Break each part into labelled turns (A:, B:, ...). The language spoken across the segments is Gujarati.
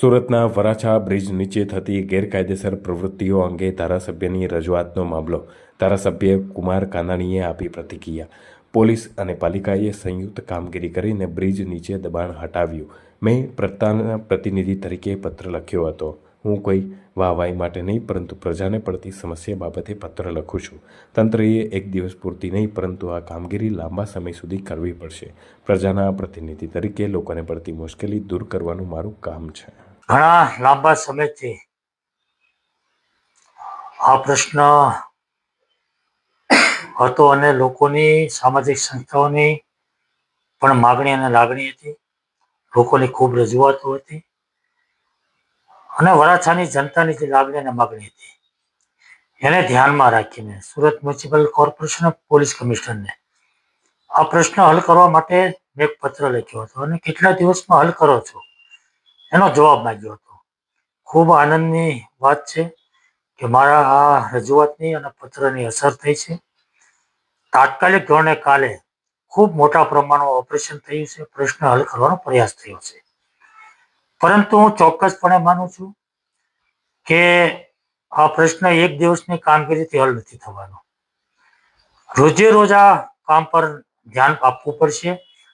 A: સુરતના વરાછા બ્રિજ નીચે થતી ગેરકાયદેસર પ્રવૃત્તિઓ અંગે ધારાસભ્યની રજૂઆતનો મામલો ધારાસભ્ય કુમાર કાનાણીએ આપી પ્રતિક્રિયા. પોલીસ અને પાલિકાએ સંયુક્ત કામગીરી કરીને બ્રિજ નીચે દબાણ હટાવ્યું. મેં પ્રતાના પ્રતિનિધિ તરીકે પત્ર લખ્યો હતો. હું કોઈ વાહવાઈ માટે નહીં, પરંતુ પ્રજાને પડતી સમસ્યા બાબતે પત્ર લખું છું. તંત્રએ એક દિવસ પૂરતી નહીં, પરંતુ આ કામગીરી લાંબા સમય સુધી કરવી પડશે. પ્રજાના પ્રતિનિધિ તરીકે લોકોને પડતી મુશ્કેલી દૂર કરવાનું મારું કામ છે.
B: ઘણા લાંબા સમયથી આ પ્રશ્ન હતો અને લોકોની સામાજિક સંસ્થાઓની પણ માગણી અને લાગણી હતી. લોકોની ખૂબ રજૂઆતો હતી અને વરાછાની જનતાની જે લાગણી અને માગણી હતી એને ધ્યાનમાં રાખીને સુરત મ્યુનિસિપલ કોર્પોરેશન પોલીસ કમિશનરને આ પ્રશ્ન હલ કરવા માટે મેં એક પત્ર લખ્યો હતો અને કેટલા દિવસમાં હલ કરો છો? એનો જવાબ માગ્યો હતો. ખૂબ આનંદની વાત છે કે મારા આ રજૂઆતની અને પત્રની અસર થઈ છે. તાત્કાલિક ધોરણે કાલે ખૂબ મોટા પ્રમાણમાં ઓપરેશન થયું છે. પ્રશ્ન હલ કરવાનો પ્રયાસ થયો છે. પરંતુ હું ચોક્કસપણે માનું છું કે આ પ્રશ્ન એક દિવસની કામગીરીથી હલ નથી થવાનો. રોજે રોજ આ કામ પર ધ્યાન આપવું પડશે.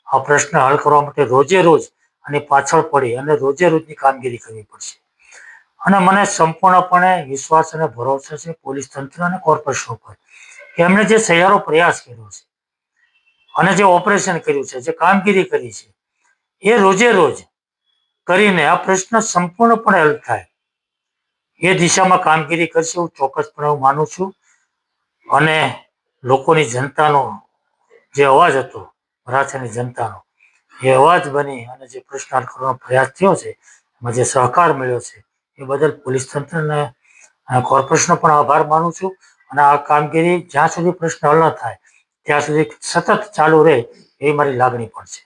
B: આ પ્રશ્ન હલ કરવા માટે રોજે રોજ અને પાછળ પડી અને રોજે રોજની કામગીરી કરવી પડશે. અને મને સંપૂર્ણપણે વિશ્વાસ અને ભરોસો છે પોલીસ તંત્ર અને કોર્પોરેશન ઉપર કે એમણે જે સહિયારો પ્રયાસ કર્યો છે અને જે ઓપરેશન કર્યું છે, જે કામગીરી કરી છે, એ રોજે રોજ કરીને આ પ્રશ્ન સંપૂર્ણપણે હલ થાય. એ દિશામાં કામગીરી કરશે હું ચોક્કસપણે હું માનું છું. અને લોકોની જનતાનો જે અવાજ હતો વરાછાની જનતાનો એ અવાજ બની અને જે પ્રશ્ન હલ કરવાનો પ્રયાસ થયો છે, એમાં જે સહકાર મળ્યો છે, એ બદલ પોલીસ તંત્રને કોર્પોરેશનનો પણ આભાર માનું છું. અને આ કામગીરી જ્યાં સુધી પ્રશ્ન હલ ન થાય, ત્યાં સુધી સતત ચાલુ રહે એ મારી લાગણી પણ છે.